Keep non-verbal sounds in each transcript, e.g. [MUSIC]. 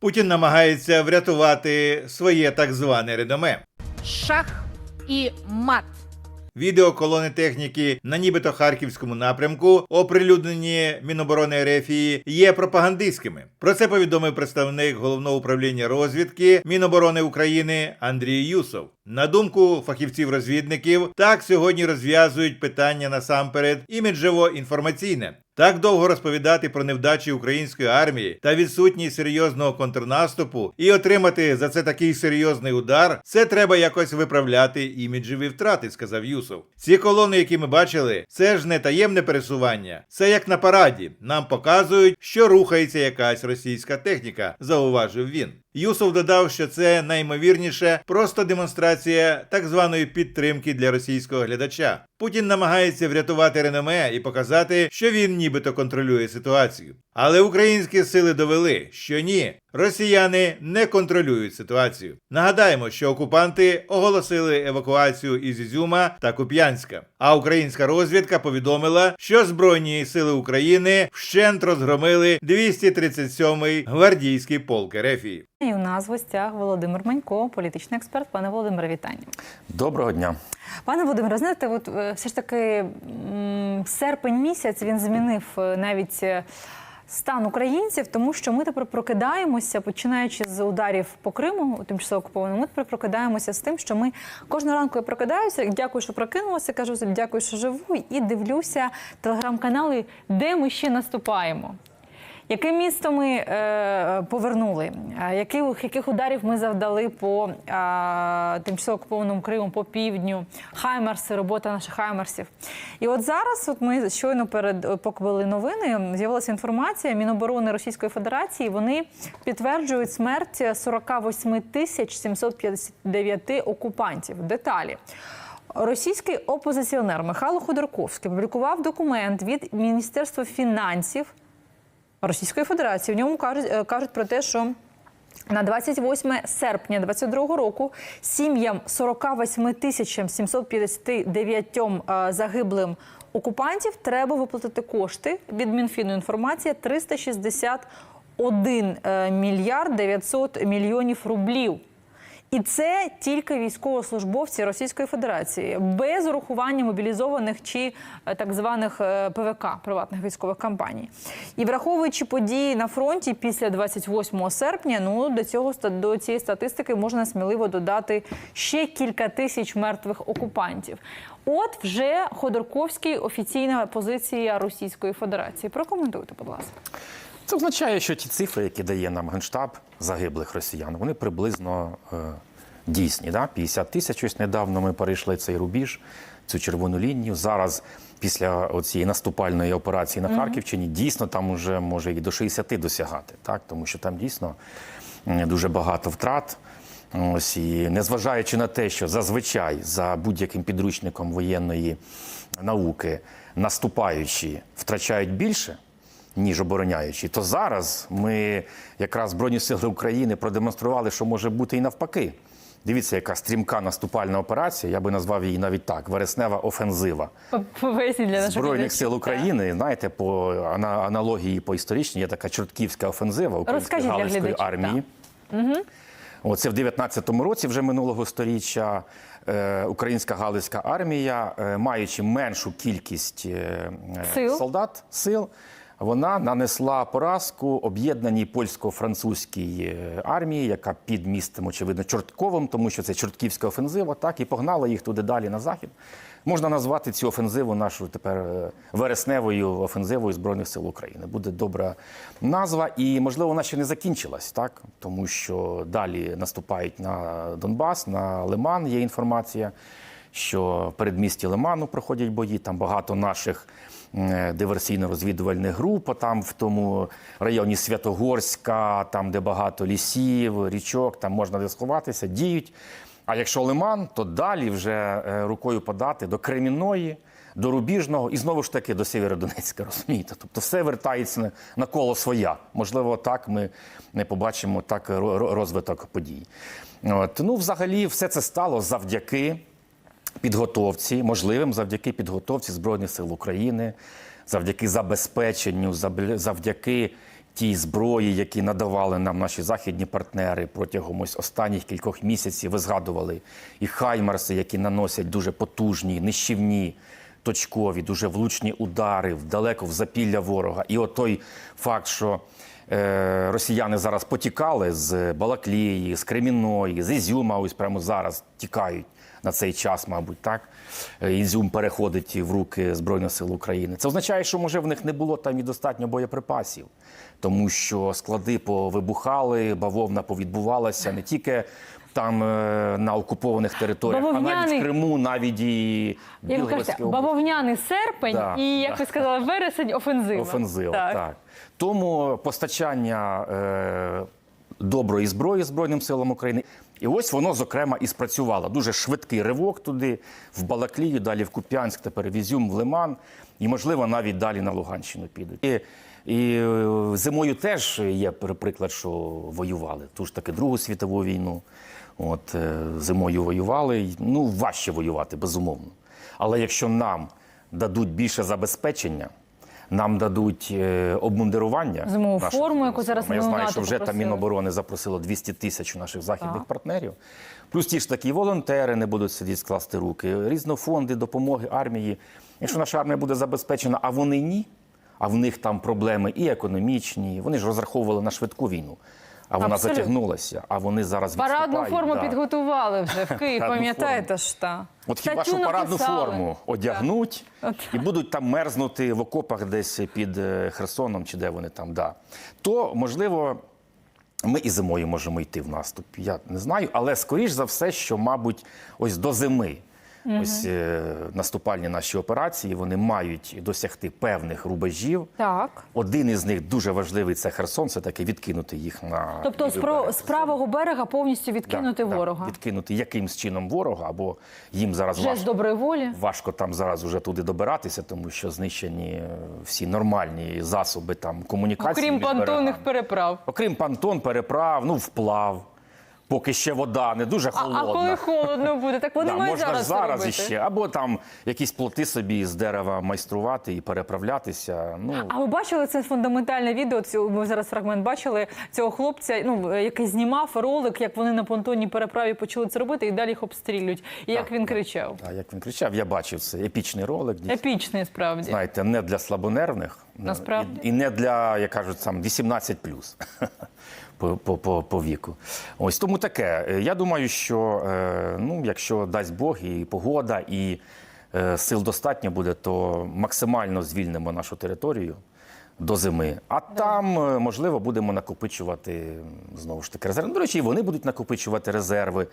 Путін намагається врятувати своє так зване редоме. шах і мат. Відео колони техніки на нібито харківському напрямку, оприлюднені Міноборони Ерефії, є пропагандистськими. Про це повідомив представник головного управління розвідки Міноборони України Андрій Юсов. На думку фахівців-розвідників, так сьогодні розв'язують питання насамперед іміджево-інформаційне. Так довго розповідати про невдачі української армії та відсутність серйозного контрнаступу і отримати за це такий серйозний удар, це треба якось виправляти іміджеві втрати, сказав Юсов. Ці колони, які ми бачили, це ж не таємне пересування. Це як на параді. Нам показують, що рухається якась російська техніка, зауважив він. Юсов додав, що це наймовірніше просто демонстрація так званої підтримки для російського глядача. Путін намагається врятувати реноме і показати, що він нібито контролює ситуацію. Але українські сили довели, що ні, росіяни не контролюють ситуацію. Нагадаємо, що окупанти оголосили евакуацію із Ізюма та Куп'янська. А українська розвідка повідомила, що Збройні сили України вщент розгромили 237-й гвардійський полк Ерефії. І у нас в гостях Володимир Манько, політичний експерт. Пане Володимире, вітання. Доброго дня. Пане Володимире, знаєте, от е, все ж таки серпень місяць він змінив е, навіть е, стан українців, тому що ми тепер прокидаємося, починаючи з ударів по Криму, тимчасово окупованому, ми тепер прокидаємося з тим, що ми кожного ранку я прокидаюся, дякую, що прокинулася, кажу собі, дякую, що живу, і дивлюся телеграм-канали, де ми ще наступаємо. Яке місто ми е, повернули? Яких, яких ударів ми завдали по тимчасово окупованому Криму, по півдню? Хаймарси, робота наших хаймарсів. І от зараз, от ми щойно перед поки були новини, з'явилася інформація Міноборони Російської Федерації. Вони підтверджують смерть 48 тисяч 759 окупантів. Деталі. Російський опозиціонер Михайло Ходорковський публікував документ від Міністерства фінансів Російської Федерації. В ньому кажуть, е, кажуть про те, що на 28 серпня 2022 року сім'ям 48 тисячам 759 е, загиблим окупантів треба виплатити кошти від Мінфіну інформація 361 е, мільярд 900 мільйонів рублів. І це тільки військовослужбовці Російської Федерації без урахування мобілізованих чи е, так званих е, ПВК приватних військових компаній. І враховуючи події на фронті після 28 серпня, ну до цього до цієї статистики можна сміливо додати ще кілька тисяч мертвих окупантів. От вже Ходорковський офіційна позиція Російської Федерації. Прокоментуйте, будь ласка. Це означає, що ті цифри, які дає нам Генштаб загиблих росіян, вони приблизно е, дійсні. Да? 50 тисяч ось недавно ми перейшли цей рубіж, цю червону лінію. Зараз, після цієї наступальної операції на Харківщині, дійсно там уже може і до 60 досягати, так? тому що там дійсно дуже багато втрат. Ось і незважаючи на те, що зазвичай за будь-яким підручником воєнної науки наступаючі втрачають більше, ніж обороняючі, то зараз ми якраз Збройні Сили України продемонстрували, що може бути і навпаки. Дивіться, яка стрімка наступальна операція, я би назвав її навіть так: вереснева офензива для Збройних сил України. Знаєте, по аналогії по історичній є така чортківська офензива української галицької армії. Оце в 19-му році, вже минулого сторіччя, е, українська галицька армія, е, маючи меншу кількість е, Сил. солдат, сил, вона нанесла поразку об'єднаній польсько-французькій е, армії, яка під містом, очевидно, Чортковим, тому що це чортківська офензива, так і погнала їх туди далі на захід. Можна назвати цю офензиву нашу тепер е, вересневою офензивою Збройних сил України. Буде добра назва, і можливо вона ще не закінчилась, так тому що далі наступають на Донбас, на Лиман. Є інформація, що передмісті Лиману проходять бої. Там багато наших диверсійно-розвідувальних груп, там в тому районі Святогорська, там де багато лісів, річок, там можна де сховатися, діють. А якщо Лиман, то далі вже е, рукою подати до Кремінної, до Рубіжного і знову ж таки до Сєвєродонецька, [LAUGHS] розумієте? Тобто все вертається на- коло своя. Можливо, так ми не побачимо так ро- ро- розвиток подій. От. Ну, взагалі, все це стало завдяки підготовці, можливим завдяки підготовці Збройних сил України, завдяки забезпеченню, завдяки тій зброї, які надавали нам наші західні партнери протягом ось останніх кількох місяців. Ви згадували і хаймарси, які наносять дуже потужні, нищівні, точкові, дуже влучні удари далеко в запілля ворога. І от той факт, що е, росіяни зараз потікали з Балаклії, з Креміної, з Ізюма, ось прямо зараз тікають на цей час, мабуть, так. Е, Ізюм переходить в руки Збройних сил України. Це означає, що може в них не було там і достатньо боєприпасів, тому що склади повибухали, бавовна повідбувалася не тільки. Там е, на окупованих територіях, а навіть в Криму, навіть і кажете, бавовняний серпень Да, і, як да. ви сказали, вересень офензива. Офензива, так. Тому постачання е, доброї зброї Збройним силам України. І ось воно, зокрема, і спрацювало. Дуже швидкий ривок туди, в Балаклію, далі в Куп'янськ, тепер в Ізюм, в Лиман, і, можливо, навіть далі на Луганщину підуть. І, і е, зимою теж є приклад, що воювали. Ту ж таки Другу світову війну. От, е, зимою воювали. Ну, важче воювати, безумовно. Але якщо нам дадуть більше забезпечення, нам дадуть е, обмундирування. Зимову форму, яку зараз. Я знаю, що вже там. Міноборони запросило 200 тисяч наших західних Так. партнерів. Плюс ті ж такі волонтери не будуть сидіти скласти руки, різнофонди допомоги армії. Якщо наша армія буде забезпечена, а вони ні, а в них там проблеми і економічні, вони ж розраховували на швидку війну. А вона Абсолютно. затягнулася, а вони зараз Парадну форму да. підготували вже в [LAUGHS] Парадну пам'ятаєте ж та. От хіба що парадну написали. форму одягнуть От. і будуть там мерзнути в окопах десь під е, Херсоном чи де вони там, да. то можливо. Ми і зимою можемо йти в наступ. Я не знаю, але скоріш за все, що, мабуть, ось до зими ось е, наступальні наші операції вони мають досягти певних рубежів. Так. Один із них дуже важливий це Херсон, це таки відкинути їх на Тобто з, про- з правого берега повністю відкинути Да, да, ворога. відкинути якимсь чином ворога, або їм зараз Вже з доброї волі. важко там зараз уже туди добиратися, тому що знищені е, всі нормальні засоби там комунікації. Окрім берегами. переправ. Окрім понтон, переправ, ну вплав. Поки ще вода не дуже холодна. а коли холодно буде, так вони Да, мають можна зараз зараз робити. іще. Або там якісь плоти собі з дерева майструвати і переправлятися. Ну, А ви бачили це фундаментальне відео? цю- Ми зараз фрагмент бачили цього хлопця, ну який знімав ролик, як вони на понтонній переправі почали це робити, і далі їх обстрілюють. І як він кричав. а як він кричав, я бачив це епічний ролик. дійсно. Епічний справді. знаєте, не для слабонервних Насправді. І, і не для, як кажуть, сам 18 по, по, по, по віку. Ось тому таке. Е, Я думаю, що е, ну, якщо дасть Бог і погода, і е, сил достатньо буде, то максимально звільнимо нашу територію. До зими, а там можливо будемо накопичувати знову ж таки резерви. До речі, і вони будуть накопичувати резерви.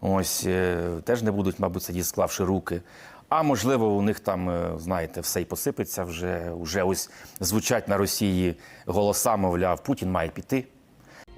Ось е, теж не будуть, мабуть, сидіти, склавши руки. А можливо, у них там, знаєте, все й посипеться вже. Уже ось звучать на Росії голоса, мовляв, Путін має піти.